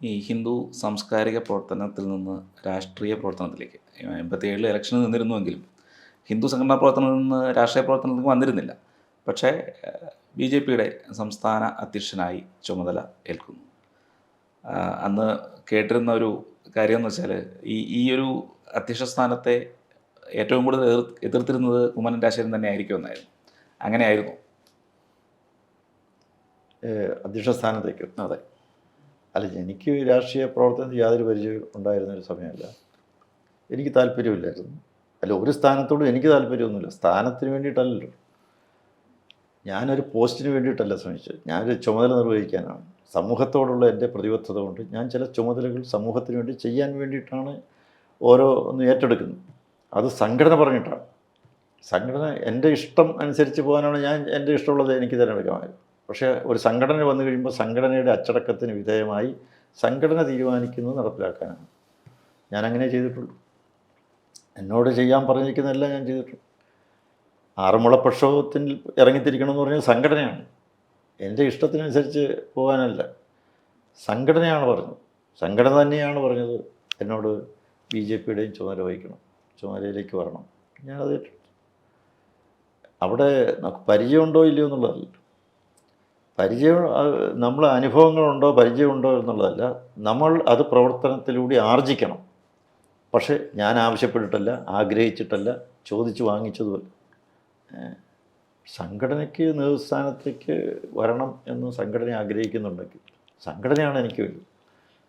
ഈ ഹിന്ദു സാംസ്കാരിക പ്രവർത്തനത്തിൽ നിന്ന് രാഷ്ട്രീയ പ്രവർത്തനത്തിലേക്ക് എൺപത്തി ഏഴിൽ ഇലക്ഷന് നിന്നിരുന്നുവെങ്കിലും ഹിന്ദു സംഘടനാ പ്രവർത്തനത്തിൽ നിന്ന് രാഷ്ട്രീയ പ്രവർത്തനത്തിലേക്ക് വന്നിരുന്നില്ല. പക്ഷേ ബി ജെ പിയുടെ സംസ്ഥാന അധ്യക്ഷനായി ചുമതല ഏൽക്കുന്നു. അന്ന് കേട്ടിരുന്ന ഒരു കാര്യം എന്ന് വെച്ചാൽ ഈ ഈ ഒരു അധ്യക്ഷ സ്ഥാനത്തെ ഏറ്റവും കൂടുതൽ എതിർ എതിർത്തിരുന്നത് കുമ്മനം രാജശേഖരൻ തന്നെ ആയിരിക്കുമെന്നായിരുന്നു അങ്ങനെയായിരുന്നു. അധ്യക്ഷ സ്ഥാനത്തേക്ക്. അതെ. അല്ല എനിക്ക് രാഷ്ട്രീയ പ്രവർത്തനത്തിൽ യാതൊരു പരിചയം ഉണ്ടായിരുന്ന ഒരു സമയമല്ല. എനിക്ക് താല്പര്യമില്ലായിരുന്നു. അല്ല ഒരു സ്ഥാനത്തോടും എനിക്ക് താല്പര്യമൊന്നുമില്ല. സ്ഥാനത്തിന് വേണ്ടിയിട്ടല്ലല്ലോ. ഞാനൊരു പോസ്റ്റിന് വേണ്ടിയിട്ടല്ല ശ്രമിച്ചത്. ഞാനൊരു ചുമതല നിർവഹിക്കാനാണ്. സമൂഹത്തോടുള്ള എന്റെ പ്രതിബദ്ധത കൊണ്ട് ഞാൻ ചില ചുമതലകൾ സമൂഹത്തിന് വേണ്ടി ചെയ്യാൻ വേണ്ടിയിട്ടാണ് ഓരോ ഒന്ന് ഏറ്റെടുക്കുന്നത്. അത് സംഘടന പറഞ്ഞിട്ടാണ്. സംഘടന എന്റെ ഇഷ്ടം അനുസരിച്ച് പോകാനാണ് ഞാൻ എന്റെ ഇഷ്ടമുള്ളത് എനിക്ക് തിരഞ്ഞെടുക്കാമായിരുന്നു. പക്ഷേ ഒരു സംഘടന വന്നു കഴിയുമ്പോൾ സംഘടനയുടെ അച്ചടക്കത്തിന് വിധേയമായി സംഘടന തീരുമാനിക്കുന്നത് നടപ്പിലാക്കാനാണ്. ഞാൻ അങ്ങനെ ചെയ്തിട്ടുള്ളൂ. എന്നോട് ചെയ്യാൻ പറഞ്ഞിരിക്കുന്നതെല്ലാം ഞാൻ ചെയ്തിട്ടുള്ളൂ ആറന്മുള പ്രക്ഷോഭത്തിൽ ഇറങ്ങിത്തിരിക്കണം എന്ന് പറഞ്ഞാൽ സംഘടനയാണ്. എന്റെ ഇഷ്ടത്തിനനുസരിച്ച് പോകാനല്ല. സംഘടനയാണ് പറഞ്ഞത്. സംഘടന തന്നെയാണ് പറഞ്ഞത് എന്നോട് ബി ജെ പിയുടെയും ചുമതല വഹിക്കണം. ചുമതലയിലേക്ക് വരണം. ഞാനത്. അവിടെ നമുക്ക് പരിചയമുണ്ടോ ഇല്ലയോ എന്നുള്ളതല്ല. പരിചയം നമ്മൾ അനുഭവങ്ങളുണ്ടോ പരിചയമുണ്ടോ എന്നുള്ളതല്ല. നമ്മൾ അത് പ്രവർത്തനത്തിലൂടെ ആർജിക്കണം. പക്ഷേ ഞാൻ ആവശ്യപ്പെട്ടിട്ടല്ല ആഗ്രഹിച്ചിട്ടല്ല ചോദിച്ചു വാങ്ങിച്ചതുമല്ല. സംഘടനയ്ക്ക് നേതൃസ്ഥാനത്തേക്ക് വരണം എന്ന് സംഘടന ആഗ്രഹിക്കുന്നുണ്ടെങ്കിൽ സംഘടനയാണ് എനിക്ക് വേണ്ടത്.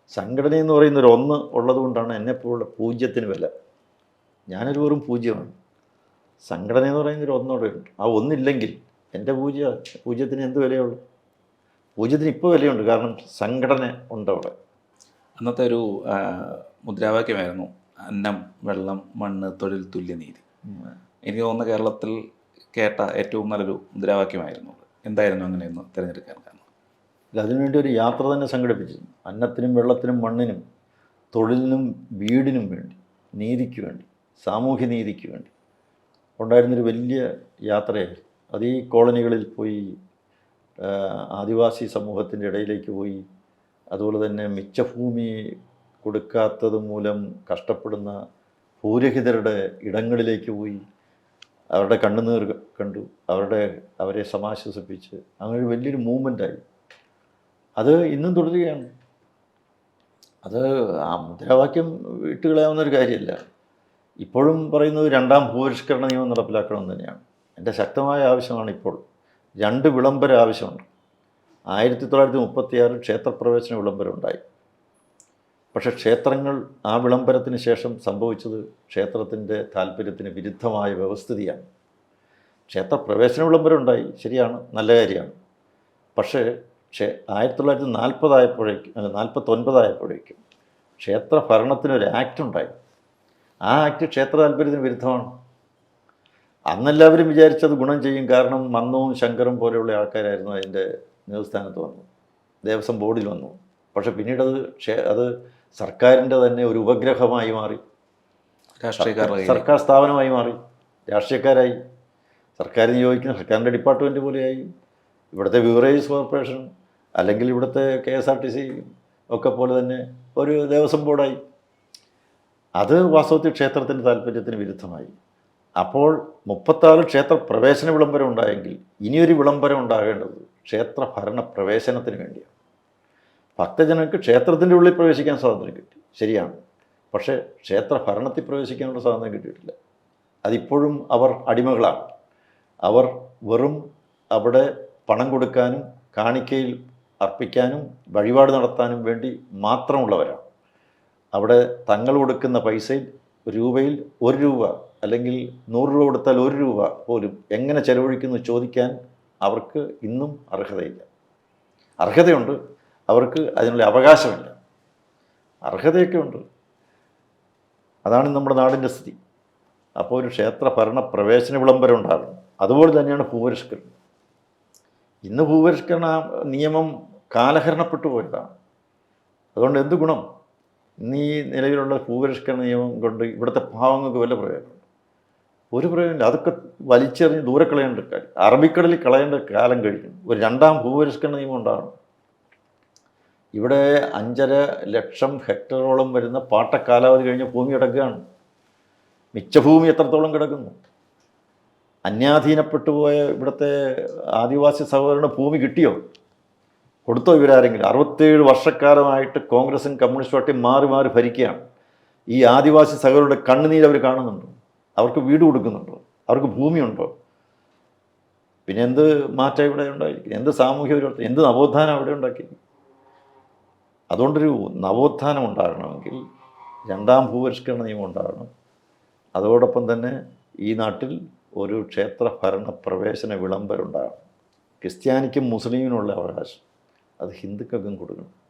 സംഘടന എന്ന് പറയുന്ന ഒരു ഒന്ന് ഉള്ളതുകൊണ്ടാണ് എന്നെപ്പോലുള്ള പൂജ്യത്തിന് വില. ഞാനൊരു വെറും പൂജ്യമാണ്. സംഘടന എന്ന് പറയുന്ന ഒരു ഒന്നോടെ ഉണ്ട്. ആ ഒന്നില്ലെങ്കിൽ എന്റെ പൂജ്യ പൂജ്യത്തിന് എന്ത് വിലയുള്ളൂ? പൂജ്യത്തിന് ഇപ്പോൾ വിലയുണ്ട്. കാരണം സംഘടന ഉണ്ട് അവിടെ. അന്നത്തെ ഒരു മുദ്രാവാക്യമായിരുന്നു അന്നം വെള്ളം മണ്ണ് തൊഴിൽ തുല്യനീതി എനിക്ക് തോന്നുന്ന കേരളത്തിൽ കേട്ട ഏറ്റവും നല്ലൊരു മുദ്രാവാക്യമായിരുന്നു. എന്തായിരുന്നു അങ്ങനെയൊന്ന് തിരഞ്ഞെടുക്കാൻ കാരണം? അതിനുവേണ്ടി ഒരു യാത്ര തന്നെ സംഘടിപ്പിച്ചു അന്നത്തിനും വെള്ളത്തിനും മണ്ണിനും തൊഴിലിനും വീടിനും വേണ്ടി നീതിക്ക് വേണ്ടി സാമൂഹ്യ നീതിക്ക് വേണ്ടി ഉണ്ടായിരുന്നൊരു വലിയ യാത്രയായിരുന്നു. അത് ഈ കോളനികളിൽ പോയി ആദിവാസി സമൂഹത്തിന്റെ ഇടയിലേക്ക് പോയി. അതുപോലെ തന്നെ മിച്ചഭൂമി കൊടുക്കാത്തത് മൂലം കഷ്ടപ്പെടുന്ന ഭൂരഹിതരുടെ ഇടങ്ങളിലേക്ക് പോയി. അവരുടെ കണ്ണുനീർ കണ്ടു. അവരുടെ അവരെ സമാശ്വസിപ്പിച്ച്. അങ്ങനെ വലിയൊരു മൂവ്മെന്റായി. അത് ഇന്നും തുടരുകയാണ്. അത് ആ മുദ്രാവാക്യം വിട്ടുകളയാവുന്നൊരു കാര്യമല്ല. ഇപ്പോഴും പറയുന്നത് രണ്ടാം ഭൂപരിഷ്കരണ നിയമം നടപ്പിലാക്കണമെന്ന് തന്നെയാണ്. എന്റെ ശക്തമായ ആവശ്യമാണ് ഇപ്പോൾ. രണ്ട് വിളംബരം ആവശ്യമുണ്ട്. ആയിരത്തി തൊള്ളായിരത്തി മുപ്പത്തിയാറിൽ ക്ഷേത്രപ്രവേശന വിളംബരം ഉണ്ടായി പക്ഷേ ക്ഷേത്രങ്ങൾ ആ വിളംബരത്തിന് ശേഷം സംഭവിച്ചത് ക്ഷേത്രത്തിന്റെ താല്പര്യത്തിന് വിരുദ്ധമായ വ്യവസ്ഥിതിയാണ്. ക്ഷേത്രപ്രവേശന വിളംബരം ഉണ്ടായി ശരിയാണ് നല്ല കാര്യമാണ്. പക്ഷേ ക്ഷേ ആയിരത്തി തൊള്ളായിരത്തി നാൽപ്പതായപ്പോഴേക്കും അല്ല നാൽപ്പത്തൊൻപതായപ്പോഴേക്കും ക്ഷേത്ര ഭരണത്തിനൊരു ആക്ട് ഉണ്ടായി. ആ ആക്ട് ക്ഷേത്ര താല്പര്യത്തിന് വിരുദ്ധമാണ്. അന്നെല്ലാവരും വിചാരിച്ചത് ഗുണം ചെയ്യും. കാരണം മന്നവും ശങ്കറും പോലെയുള്ള ആൾക്കാരായിരുന്നു അതിന്റെ നേതൃസ്ഥാനത്ത് വന്നു ദേവസ്വം ബോർഡിൽ വന്നു. പക്ഷേ പിന്നീട് അത് ക്ഷേ അത് സർക്കാരിന്റെ തന്നെ ഒരു ഉപഗ്രഹമായി മാറി. രാഷ്ട്രീയക്കാരുടെ സർക്കാർ സ്ഥാപനമായി മാറി. രാഷ്ട്രീയക്കാരായി. സർക്കാർ നിയോഗിക്കുന്ന സർക്കാരിന്റെ ഡിപ്പാർട്ട്മെന്റ് പോലെയായി. ഇവിടുത്തെ ബ്യൂറേജ് കോർപ്പറേഷൻ അല്ലെങ്കിൽ ഇവിടുത്തെ K S R T C ഒക്കെ പോലെ തന്നെ ഒരു ദേവസ്വം ബോർഡായി. അത് വാസ്തവത്തിൽ ക്ഷേത്രത്തിന്റെ താല്പര്യത്തിന് വിരുദ്ധമായി. അപ്പോൾ മുപ്പത്താറ് ക്ഷേത്ര പ്രവേശന വിളംബരം ഉണ്ടായെങ്കിൽ ഇനിയൊരു വിളംബരം ഉണ്ടാകേണ്ടത് ക്ഷേത്ര ഭരണ പ്രവേശനത്തിന് വേണ്ടിയാണ്. ഭക്തജനങ്ങൾക്ക് ക്ഷേത്രത്തിന്റെ ഉള്ളിൽ പ്രവേശിക്കാൻ സ്വാതന്ത്ര്യം കിട്ടി. ശരിയാണ്. പക്ഷേ ക്ഷേത്ര ഭരണത്തിൽ പ്രവേശിക്കാനുള്ള സ്വാതന്ത്ര്യം കിട്ടിയിട്ടില്ല. അതിപ്പോഴും അവർ അടിമകളാണ്. അവർ വെറും അവിടെ പണം കൊടുക്കാനും കാണിക്കയിൽ അർപ്പിക്കാനും വഴിപാട് നടത്താനും വേണ്ടി മാത്രമുള്ളവരാണ്. അവിടെ തങ്ങൾ കൊടുക്കുന്ന പൈസയിൽ രൂപയിൽ ഒരു രൂപ അല്ലെങ്കിൽ നൂറ് രൂപ കൊടുത്താൽ ഒരു രൂപ പോലും എങ്ങനെ ചെലവഴിക്കുന്നു ചോദിക്കാൻ അവർക്ക് ഇന്നും അർഹതയില്ല. അർഹതയുണ്ട്. അവർക്ക് അതിനുള്ള അവകാശമില്ല. അർഹതയൊക്കെ ഉണ്ട്. അതാണ് നമ്മുടെ നാടിന്റെ സ്ഥിതി. അപ്പോൾ ഒരു ക്ഷേത്ര ഭരണ പ്രവേശന വിളംബരം ഉണ്ടാകും അതുപോലെ തന്നെയാണ് ഭൂപരിഷ്കരണം. ഇന്ന് ഭൂപരിഷ്കരണ നിയമം കാലഹരണപ്പെട്ടു പോയതാണ്. അതുകൊണ്ട് എന്ത് ഗുണം? ഈ നിലവിലുള്ള ഭൂപരിഷ്കരണ നിയമം കൊണ്ട് ഇവിടുത്തെ പാവങ്ങൾക്ക് വല്ല പ്രയോജനം ഒരു പ്രയോജനമില്ല. അതൊക്കെ വലിച്ചെറിഞ്ഞ് ദൂരെ കളയേണ്ട കാര്യം. അറബിക്കടലിൽ കളയേണ്ട കാലം കഴിഞ്ഞു ഒരു രണ്ടാം ഭൂപരിഷ്കരണ നിയമം ഉണ്ടാകണം ഇവിടെ അഞ്ചര ലക്ഷം ഹെക്ടറോളം വരുന്ന പാട്ട കാലാവധി കഴിഞ്ഞ ഭൂമി കിടക്കുകയാണ് മിച്ച ഭൂമി എത്രത്തോളം കിടക്കുന്നു? അന്യാധീനപ്പെട്ടു പോയ ഇവിടുത്തെ ആദിവാസി സഹോദരന് ഭൂമി കിട്ടിയോ? കൊടുത്തോ ഇവരാരെങ്കിലും? അറുപത്തേഴ് വർഷക്കാലമായിട്ട് കോൺഗ്രസും കമ്മ്യൂണിസ്റ്റ് പാർട്ടിയും മാറി മാറി ഭരിക്കുകയാണ്. ഈ ആദിവാസി സഹോദരരുടെ കണ്ണുനീര് അവർ കാണുന്നുണ്ടോ? അവർക്ക് വീട് കൊടുക്കുന്നുണ്ടോ? അവർക്ക് ഭൂമിയുണ്ടോ? പിന്നെ എന്ത് മാറ്റം ഇവിടെ ഉണ്ടായിരിക്കും? എന്ത് സാമൂഹ്യ പരിവർത്തനം? എന്ത് നവോത്ഥാനം അവിടെ ഉണ്ടാക്കി അതുകൊണ്ടൊരു നവോത്ഥാനം ഉണ്ടാകണമെങ്കിൽ രണ്ടാം ഭൂപരിഷ്കരണ നിയമം ഉണ്ടാകണം. അതോടൊപ്പം തന്നെ ഈ നാട്ടിൽ ഒരു ക്ഷേത്ര ഭരണ പ്രവേശന വിളംബരം ഉണ്ടാകണം. ക്രിസ്ത്യാനിക്കും മുസ്ലിമിനുള്ള അവകാശം. അത് ഹിന്ദുക്കൾക്കും കൊടുക്കണം